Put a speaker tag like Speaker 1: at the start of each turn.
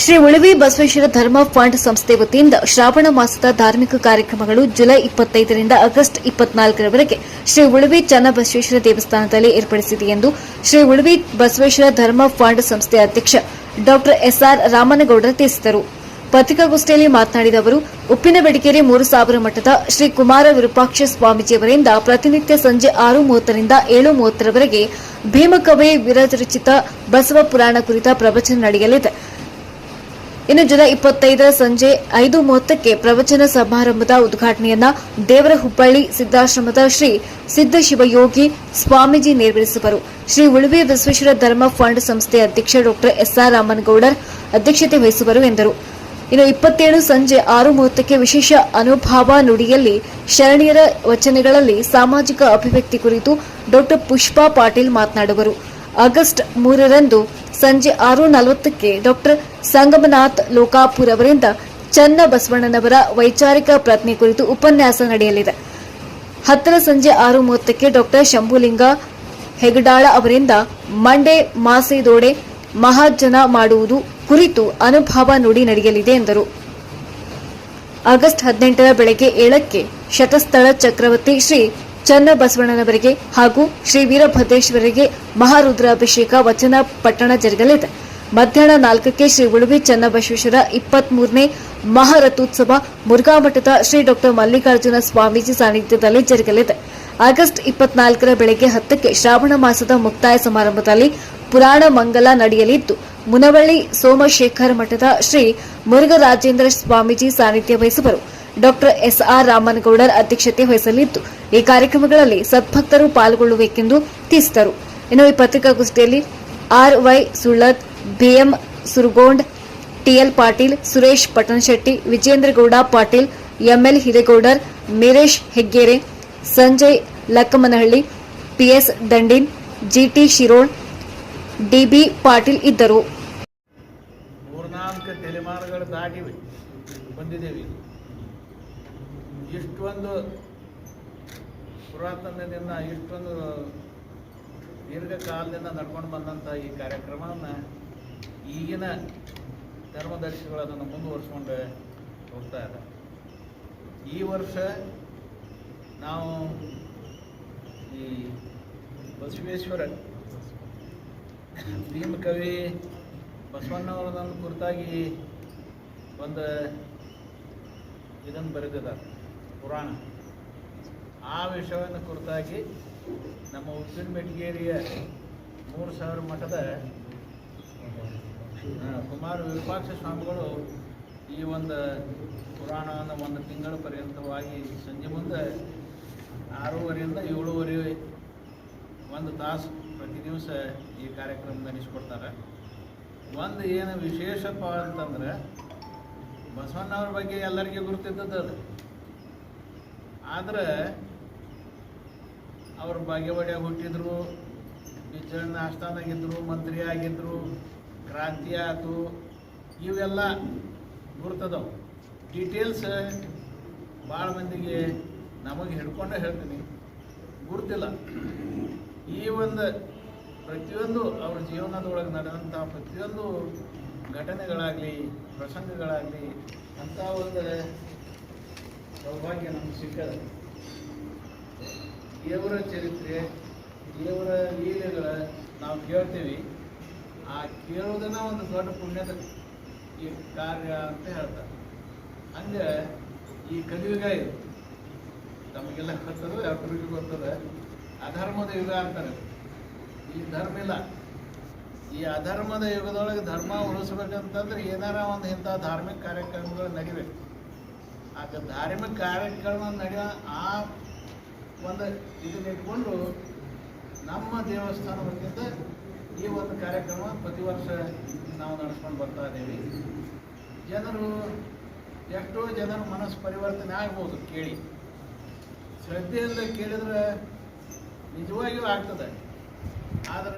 Speaker 1: ಶ್ರೀ ಉಳಿವಿ ಬಸವೇಶ್ವರ ಧರ್ಮ ಫಂಡ್ ಸಂಸ್ಥೆ ವತಿಯಿಂದ ಶ್ರಾವಣ ಮಾಸದ ಧಾರ್ಮಿಕ ಕಾರ್ಯಕ್ರಮಗಳು ಜುಲೈ ಇಪ್ಪತ್ತೈದರಿಂದ ಆಗಸ್ಟ್ ಇಪ್ಪತ್ನಾಲ್ಕರವರೆಗೆ ಶ್ರೀ ಉಳುವಿ ಚನ್ನಬಸವೇಶ್ವರ ದೇವಸ್ಥಾನದಲ್ಲಿ ಏರ್ಪಡಿಸಿದೆ ಎಂದು ಶ್ರೀ ಉಳಿವಿ ಬಸವೇಶ್ವರ ಧರ್ಮ ಫಂಡ್ ಸಂಸ್ಥೆ ಅಧ್ಯಕ್ಷ ಡಾ ಎಸ್ಆರ್ ರಾಮನಗೌಡರ ತಿಳಿಸಿದರು. ಪತ್ರಿಕಾಗೋಷ್ಠಿಯಲ್ಲಿ ಮಾತನಾಡಿದ ಅವರು, ಉಪ್ಪಿನಬೆಡಗೇರಿ ಮೂರು ಸಾವಿರ ಮಠದ ಶ್ರೀ ಕುಮಾರ ವಿರೂಪಾಕ್ಷ ಸ್ವಾಮೀಜಿಯವರಿಂದ ಪ್ರತಿನಿತ್ಯ ಸಂಜೆ ಆರು ಮೂವತ್ತರಿಂದ ಏಳು ಮೂವತ್ತರವರೆಗೆ ಭೀಮಕವಿ ವಿರಚಿತ ಬಸವ ಪುರಾಣ ಕುರಿತ ಪ್ರವಚನ ನಡೆಯಲಿದೆ. ಇನ್ನು ಜುಲೈ ಇಪ್ಪತ್ತೈದರ ಸಂಜೆ ಐದು ಮೂವತ್ತಕ್ಕೆ ಪ್ರವಚನ ಸಮಾರಂಭದ ಉದ್ಘಾಟನೆಯನ್ನ ದೇವರ ಹುಬ್ಬಳ್ಳಿ ಸಿದ್ದಾಶ್ರಮದ ಶ್ರೀ ಸಿದ್ಧ ಶಿವಯೋಗಿ ಸ್ವಾಮೀಜಿ ನೆರವೇರಿಸುವರು ಶ್ರೀ ಉಳುವೆ ವಿಶ್ವೇಶ್ವರ ಧರ್ಮ ಫಂಡ್ ಸಂಸ್ಥೆ ಅಧ್ಯಕ್ಷ ಡಾಕ್ಟರ್ ಎಸ್ಆರ್ ರಾಮನಗೌಡರ್ ಅಧ್ಯಕ್ಷತೆ ವಹಿಸುವರು ಎಂದರು. ಇನ್ನು ಇಪ್ಪತ್ತೇಳು ಸಂಜೆ ಆರು ಮೂವತ್ತಕ್ಕೆ ವಿಶೇಷ ಅನುಭಾವ ನುಡಿಯಲ್ಲಿ ಶರಣೀಯರ ವಚನಗಳಲ್ಲಿ ಸಾಮಾಜಿಕ ಅಭಿವ್ಯಕ್ತಿ ಕುರಿತು ಡಾಕ್ಟರ್ ಪುಷ್ಪಾ ಪಾಟೀಲ್ ಮಾತನಾಡುವರು. ಆಗಸ್ಟ್ ಮೂರರಂದು ಸಂಜೆ ಆರು ನಲವತ್ತಕ್ಕೆ ಡಾಕ್ಟರ್ ಸಂಗಮನಾಥ್ ಲೋಕಾಪುರ್ ಅವರಿಂದ ಚನ್ನಬಸವಣ್ಣನವರ ವೈಚಾರಿಕ ಪ್ರಜ್ಞೆ ಕುರಿತು ಉಪನ್ಯಾಸ ನಡೆಯಲಿದೆ. ಹತ್ತರ ಸಂಜೆ ಆರು ಮೂವತ್ತಕ್ಕೆ ಡಾಕ್ಟರ್ ಶಂಭುಲಿಂಗ ಹೆಗಡಾಳ ಅವರಿಂದ ಮಂಡೆ ಮಾಸೆದೋಡೆ ಮಹಾಜನ ಮಾಡುವುದು ಕುರಿತು ಅನುಭವ ನುಡಿ ನಡೆಯಲಿದೆ ಎಂದರು. ಆಗಸ್ಟ್ ಹದಿನೆಂಟರ ಬೆಳಗ್ಗೆ ಏಳಕ್ಕೆ ಶತಸ್ಥಳ ಚಕ್ರವರ್ತಿ ಶ್ರೀ ಚನ್ನಬಸವಣ್ಣನವರಿಗೆ ಹಾಗೂ ಶ್ರೀ ವೀರಭದ್ರೇಶ್ವರರಿಗೆ ಮಹಾರುದ್ರಾಭಿಷೇಕ ವಚನ ಪಟ್ಟಣ ಜರುಗಲಿದೆ. ಮಧ್ಯಾಹ್ನ ನಾಲ್ಕಕ್ಕೆ ಶ್ರೀ ಉಳುವಿ ಚನ್ನಬಸವೇಶ್ವರ ಇಪ್ಪತ್ತ್ ಮೂರನೇ ಮಹಾರಥೋತ್ಸವ ಮುರುಘಾಮಠದ ಶ್ರೀ ಡಾಕ್ಟರ್ ಮಲ್ಲಿಕಾರ್ಜುನ ಸ್ವಾಮೀಜಿ ಸಾನ್ನಿಧ್ಯದಲ್ಲಿ ಜರುಗಲಿದೆ. ಆಗಸ್ಟ್ ಇಪ್ಪತ್ನಾಲ್ಕರ ಬೆಳಗ್ಗೆ ಹತ್ತಕ್ಕೆ ಶ್ರಾವಣ ಮಾಸದ ಮುಕ್ತಾಯ ಸಮಾರಂಭದಲ್ಲಿ ಪುರಾಣ ಮಂಗಲ ನಡೆಯಲಿದ್ದು, ಮುನವಳ್ಳಿ ಸೋಮಶೇಖರ ಮಠದ ಶ್ರೀ ಮುರುಘರಾಜೇಂದ್ರ ಸ್ವಾಮೀಜಿ ಸಾನ್ನಿಧ್ಯ ವಹಿಸುವರು. ಡಾಕ್ಟರ್ ಎಸ್ಆರ್ ರಾಮನಗೌಡರ್ ಅಧ್ಯಕ್ಷತೆ ವಹಿಸಲಿದ್ದು, ಈ ಕಾರ್ಯಕ್ರಮಗಳಲ್ಲಿ ಸದ್ಭಕ್ತರು ಪಾಲ್ಗೊಳ್ಳಬೇಕೆಂದು ತಿಳಿಸಿದರು ಇನ್ನು ಈ ಪತ್ರಿಕಾಗೋಷ್ಠಿಯಲ್ಲಿ R Y Sullad BM Suragond TL Patil, Suresh Patanshetti Vijendragowda Patil, ML Hiregowdar, Meeresh Heggere, Sanjay Lakkamanahalli, PS Dandin, GT Shirol DB Patil ಇದ್ದರು.
Speaker 2: ಮೂರ್ನಾಲ್ಕು ತಲೆಮಾರುಗಳು ದಾಟಿವೆ. ಬಂದಿದ್ದೇವೆ ಇಷ್ಟೊಂದು ಪುರಾತನದಿಂದ ಇಷ್ಟೊಂದು ದೀರ್ಘಕಾಲದಿಂದ ನಡ್ಕೊಂಡು ಬಂದಂಥ ಈ ಕಾರ್ಯಕ್ರಮವನ್ನು ಈಗಿನ ಧರ್ಮದರ್ಶಿಗಳು ಅದನ್ನು ಮುಂದುವರಿಸ್ಕೊಂಡು ಹೋಗ್ತಾ ಇದೆ. ಈ ವರ್ಷ ನಾವು ಈ ಬಸವೇಶ್ವರ ಭೀಮಕವಿ ಬಸವಣ್ಣವರದನ್ನು ಕುರಿತಾಗಿ ಒಂದು ಇದನ್ನು ಬರೆದಿದ್ದಾರೆ. ಪುರಾಣ. ಆ ವಿಷಯವನ್ನು ಕುರಿತಾಗಿ ನಮ್ಮ ಉಪ್ಪಿನ ಮೆಟ್ಗೇರಿಯ ಮೂರು ಸಾವಿರ ಮಠದ ಕುಮಾರ ವಿರೂಪಾಕ್ಷ ಸ್ವಾಮಿಗಳು ಈ ಒಂದು ಪುರಾಣವನ್ನು ಒಂದು ತಿಂಗಳ ಪರ್ಯಂತವಾಗಿ ಸಂಜೆ ಮುಂದೆ ಆರೂವರೆಯಿಂದ ಏಳುವರೆ ಒಂದು ತಾಸು ಪ್ರತಿ ದಿವಸ ಈ ಕಾರ್ಯಕ್ರಮ ನಡೆಸ್ಕೊಡ್ತಾರೆ. ಒಂದು ಏನು ವಿಶೇಷಪ್ಪ ಅಂತಂದ್ರೆ ಬಸವಣ್ಣವ್ರ ಬಗ್ಗೆ ಎಲ್ಲರಿಗೂ ಗುರುತಿದ್ದದ್ದು ಅದು. ಆದ್ರೆ ಅವರು ಬಾಗೇವಾಡಿಯಾಗ ಹುಟ್ಟಿದ್ರು ಬಿಚ್ಚಣ್ಣ ಆಸ್ಥಾನಾಗಿದ್ದರು ಮಂತ್ರಿ ಆಗಿದ್ರು ಕ್ರಾಂತಿ ಆಯಿತು, ಇವೆಲ್ಲ ಗುರ್ತದವು. ಡೀಟೇಲ್ಸ್ ಭಾಳ ಮಂದಿಗೆ ನಮಗೆ ಹಿಡ್ಕೊಂಡೇ ಹೇಳ್ತೀನಿ. ಗುರ್ತಿಲ್ಲ. ಈ ಒಂದು ಪ್ರತಿಯೊಂದು ಅವ್ರ ಜೀವನದೊಳಗೆ ನಡೆದಂಥ ಪ್ರತಿಯೊಂದು ಘಟನೆಗಳಾಗಲಿ, ಪ್ರಸಂಗಗಳಾಗಲಿ, ಅಂಥ ಒಂದು ಸೌಭಾಗ್ಯ ನಮ್ಗೆ ಸಿಕ್ಕದ. ದೇವರ ಚರಿತ್ರೆ, ದೇವರ ಲೀಲೆಗಳ ನಾವು ಕೇಳ್ತೀವಿ. ಆ ಕೇಳೋದನ್ನ ಒಂದು ದೊಡ್ಡ ಪುಣ್ಯದ ಈ ಕಾರ್ಯ ಅಂತ ಹೇಳ್ತಾರೆ. ಹಂಗೆ ಈ ಕಲಿಯುಗ ಇದು. ನಮಗೆಲ್ಲ ಗೊತ್ತದ ಎಲ್ಲರಿಗೂ ಗೊತ್ತದ. ಅಧರ್ಮದ ಯುಗ ಅಂತಾರೆ. ಈ ಧರ್ಮ ಇಲ್ಲ. ಈ ಅಧರ್ಮದ ಯುಗದೊಳಗೆ ಧರ್ಮ ಉಳಿಸ್ಬೇಕಂತಂದ್ರೆ ಏನಾರ ಒಂದು ಇಂಥ ಧಾರ್ಮಿಕ ಕಾರ್ಯಕ್ರಮಗಳು ನಡಿಬೇಕು. ಆ ಧಾರ್ಮಿಕ ಕಾರ್ಯಕ್ರಮ ನಡೆಯೋ ಆ ಒಂದು ಇದನ್ನ ಇಟ್ಕೊಂಡು ನಮ್ಮ ದೇವಸ್ಥಾನ ವತಿಯಿಂದ ಈ ಒಂದು ಕಾರ್ಯಕ್ರಮ ಪ್ರತಿ ವರ್ಷ ನಾವು ನಡೆಸ್ಕೊಂಡು ಬರ್ತಾ ಇದ್ದೀವಿ. ಜನರು ಎಷ್ಟೋ ಜನರ ಮನಸ್ಸು ಪರಿವರ್ತನೆ ಆಗ್ಬೋದು ಕೇಳಿ. ಶ್ರದ್ಧೆಯಿಂದ ಕೇಳಿದ್ರೆ ನಿಜವಾಗಿಯೂ ಆಗ್ತದೆ. ಆದರೆ